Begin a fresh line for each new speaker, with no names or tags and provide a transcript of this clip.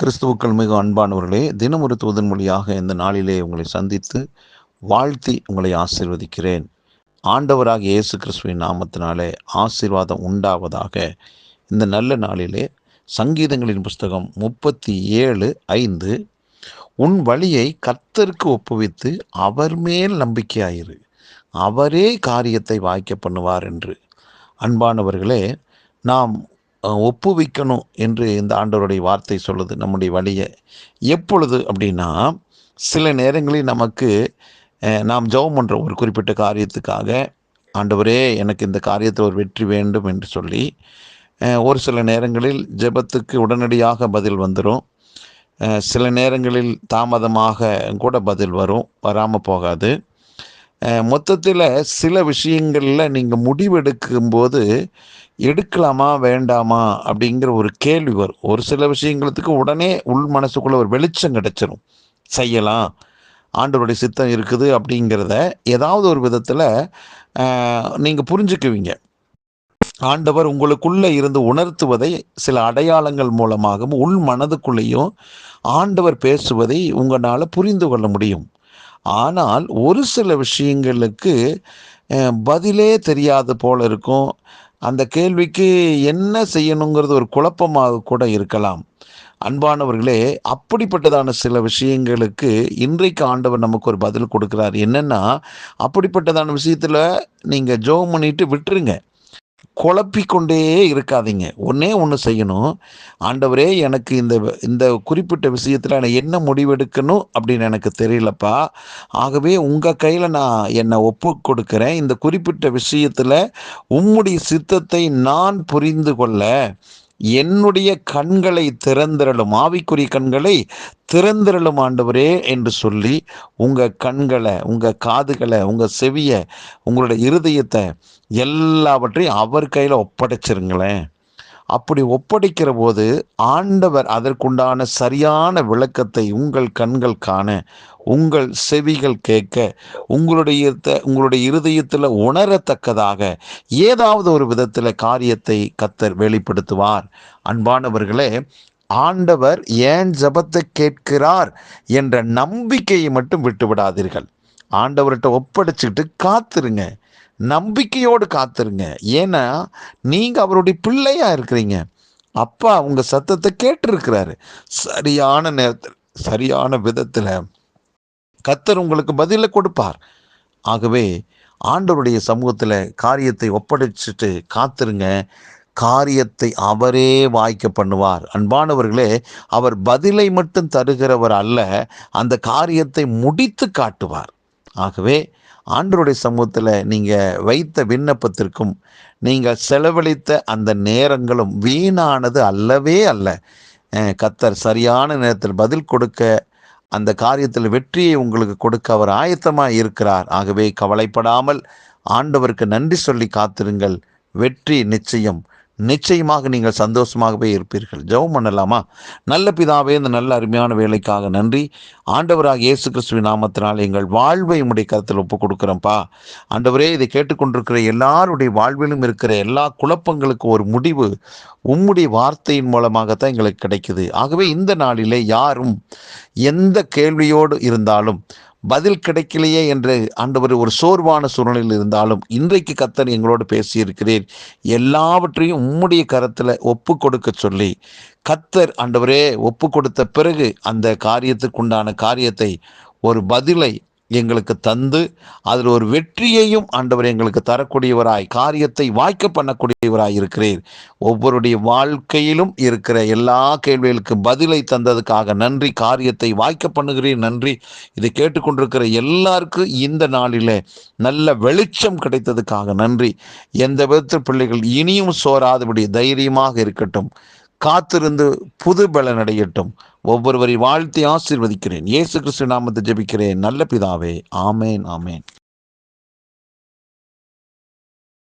கிறிஸ்துவுக்கள் மிக அன்பானவர்களே தினம் ஒரு தூதன் மொழியாக இந்த நாளிலே உங்களை சந்தித்து வாழ்த்தி உங்களை ஆசீர்வதிக்கிறேன். ஆண்டவராக இயேசு கிறிஸ்துவின் நாமத்தினாலே ஆசீர்வாதம் உண்டாவதாக இந்த நல்ல நாளிலே சங்கீதங்களின் புஸ்தகம் முப்பத்தி ஏழு ஐந்து உன் வழியை கர்த்தருக்கு ஒப்புவித்து அவர் மேல் நம்பிக்கையாயிரு. அவரே காரியத்தை வாய்க்க பண்ணுவார் என்று. அன்பானவர்களே நாம் ஒப்புவிக்கணும் என்று இந்த ஆண்டவருடைய வார்த்தை சொல்லுது நம்முடைய வழியை. எப்பொழுது அப்படின்னா சில நேரங்களில் நமக்கு நாம் ஜெபம் பண்ணுற ஒரு குறிப்பிட்ட காரியத்துக்காக ஆண்டவரே எனக்கு இந்த காரியத்தில் ஒரு வெற்றி வேண்டும் என்று சொல்லி ஒரு சில நேரங்களில் ஜெபத்துக்கு உடனடியாக பதில் வந்துடும் சில நேரங்களில் தாமதமாக கூட பதில் வரும் வராமல் போகாது. மொத்தத்தில் சில விஷயங்களில் நீங்கள் முடிவெடுக்கும்போது எடுக்கலாமா வேண்டாமா அப்படிங்கிற ஒரு கேள்வி வரும். ஒரு சில விஷயங்களுக்கு உடனே உள் மனசுக்குள்ள ஒரு வெளிச்சம் கிடச்சிரும். செய்யலாம் ஆண்டவருடைய சித்தம் இருக்குது அப்படிங்கிறத ஏதாவது ஒரு விதத்தில் நீங்கள் புரிஞ்சுக்குவீங்க. ஆண்டவர் உங்களுக்குள்ளே இருந்து உணர்த்துவதை சில அடையாளங்கள் மூலமாகவும் உள் மனதுக்குள்ளேயும் ஆண்டவர் பேசுவதை உங்களால் புரிந்து கொள்ள முடியும். ஆனால் ஒரு சில விஷயங்களுக்கு பதிலே தெரியாது போல இருக்கும். அந்த கேள்விக்கு என்ன செய்யணுங்கிறது ஒரு குழப்பமாக கூட இருக்கலாம். அன்பானவர்களே அப்படிப்பட்டதான சில விஷயங்களுக்கு இன்றைக்கு ஆண்டவர் நமக்கு ஒரு பதில் கொடுக்குறார். என்னென்னா அப்படிப்பட்டதான விஷயத்தில் நீங்கள் ஜோம் பண்ணிட்டு விட்டுருங்க. குழப்பிக்கொண்டே இருக்காதீங்க. ஒன்றே ஒன்று செய்யணும். ஆண்டவரே எனக்கு இந்த இந்த குறிப்பிட்ட விஷயத்தில் நான் என்ன முடிவெடுக்கணும் அப்படின்னு எனக்கு தெரியலப்பா. ஆகவே உங்கள் கையில் நான் என்னை ஒப்பு கொடுக்குறேன் இந்த குறிப்பிட்ட விஷயத்தில் உம்முடைய சித்தத்தை நான் புரிந்து கொள்ள என்னுடைய கண்களை திறந்திரலும் ஆவிக்குரிய கண்களை திறந்திரலும் ஆண்டவரே என்று சொல்லி உங்கள் கண்களை உங்கள் காதுகளை உங்கள் செவியை உங்களுடைய இருதயத்தை எல்லாவற்றையும் அவர் கையில் ஒப்படைச்சிருங்களேன். அப்படி ஒப்படைக்கிற போது ஆண்டவர் அதற்குண்டான சரியான விளக்கத்தை உங்கள் கண்கள் காண உங்கள் செவிகள் கேட்க உங்களுடைய உங்களுடைய இருதயத்தில் உணரத்தக்கதாக ஏதாவது ஒரு விதத்தில் காரியத்தை கத்தர் வெளிப்படுத்துவார். அன்பானவர்களே ஆண்டவர் ஏன் ஜபத்தை கேட்கிறார் என்ற நம்பிக்கையை மட்டும் விட்டு விடாதீர்கள் ஆண்டவர்கிட்ட ஒப்படைச்சிக்கிட்டு காத்துருங்க. நம்பிக்கையோடு காத்துருங்க. ஏன்னா நீங்கள் அவருடைய பிள்ளையாக இருக்கிறீங்க. அப்பா உங்கள் சத்தத்தை கேட்டிருக்கிறாரு. சரியான நேரத்தில் சரியான விதத்தில் கத்தர் உங்களுக்கு பதிலை கொடுப்பார். ஆகவே ஆண்டவருடைய சமூகத்தில் காரியத்தை ஒப்படைச்சிட்டு காத்துருங்க. காரியத்தை அவரே வாய்க்க பண்ணுவார். அன்பானவர்களே அவர் பதிலை மட்டும் தருகிறவர் அல்ல அந்த காரியத்தை முடித்து காட்டுவார். ஆகவே ஆண்டருடைய சமூகத்தில் நீங்கள் வைத்த விண்ணப்பத்திற்கும் நீங்கள் செலவழித்த அந்த நேரங்களும் வீணானது அல்லவே அல்ல. கத்தர் சரியான நேரத்தில் பதில் கொடுக்க அந்த காரியத்தில் வெற்றியை உங்களுக்கு கொடுக்க அவர் ஆயத்தமாக இருக்கிறார். ஆகவே கவலைப்படாமல் ஆண்டவருக்கு நன்றி சொல்லி காத்திருங்கள். வெற்றி நிச்சயம். நிச்சயமாக நீங்கள் சந்தோஷமாகவே இருப்பீர்கள். ஜெபம் பண்ணலாமா? நல்ல பிதாவே இந்த நல்ல அருமையான வேலைக்காக நன்றி. ஆண்டவராக இயேசு கிறிஸ்துவின் நாமத்தினால் எங்கள் வாழ்வை உடைய கருத்தில் ஒப்பு கொடுக்குறோம்ப்பா ஆண்டவரே இதை கேட்டுக்கொண்டிருக்கிற எல்லாருடைய வாழ்விலும் இருக்கிற எல்லா குழப்பங்களுக்கு ஒரு முடிவு உம்முடைய வார்த்தையின் மூலமாகத்தான் எங்களுக்கு கிடைக்குது. ஆகவே இந்த நாளிலே யாரும் எந்த கேள்வியோடு இருந்தாலும் பதில் கிடைக்கலையே என்று ஆண்டவர் ஒரு சோர்வான சூழ்நிலையில் இருந்தாலும் இன்றைக்கு கத்தர் எங்களோடு பேசியிருக்கிறேன். எல்லாவற்றையும் உம்முடைய கரத்தில் ஒப்பு கொடுக்க சொல்லி கத்தர் ஆண்டவரே ஒப்பு கொடுத்த பிறகு அந்த காரியத்துக்குண்டான காரியத்தை ஒரு பதிலை எங்களுக்கு தந்து அதில் ஒரு வெற்றியையும் ஆண்டவர் எங்களுக்கு தரக்கூடியவராய் காரியத்தை வாய்க்க பண்ணக்கூடியவராய் இருக்கிறீர். ஒவ்வொருடைய வாழ்க்கையிலும் இருக்கிற எல்லா கேள்விகளுக்கு பதிலை தந்ததுக்காக நன்றி காரியத்தை வாய்க்க பண்ணுகிறீர் நன்றி. இதை கேட்டுக்கொண்டிருக்கிற எல்லாருக்கும் இந்த நாளிலே நல்ல வெளிச்சம் கிடைத்ததுக்காக நன்றி. எந்த விதத்தில் பிள்ளைகள் இனியும் சோராதபடி தைரியமாக இருக்கட்டும். காத்திருந்து புது பலன் அடையட்டும். ஒவ்வொருவரை வாழ்த்தி ஆசீர்வதிக்கிறேன். இயேசு கிறிஸ்து நாமத்தை ஜெபிக்கிறேன். நல்ல பிதாவே ஆமேன் ஆமேன்.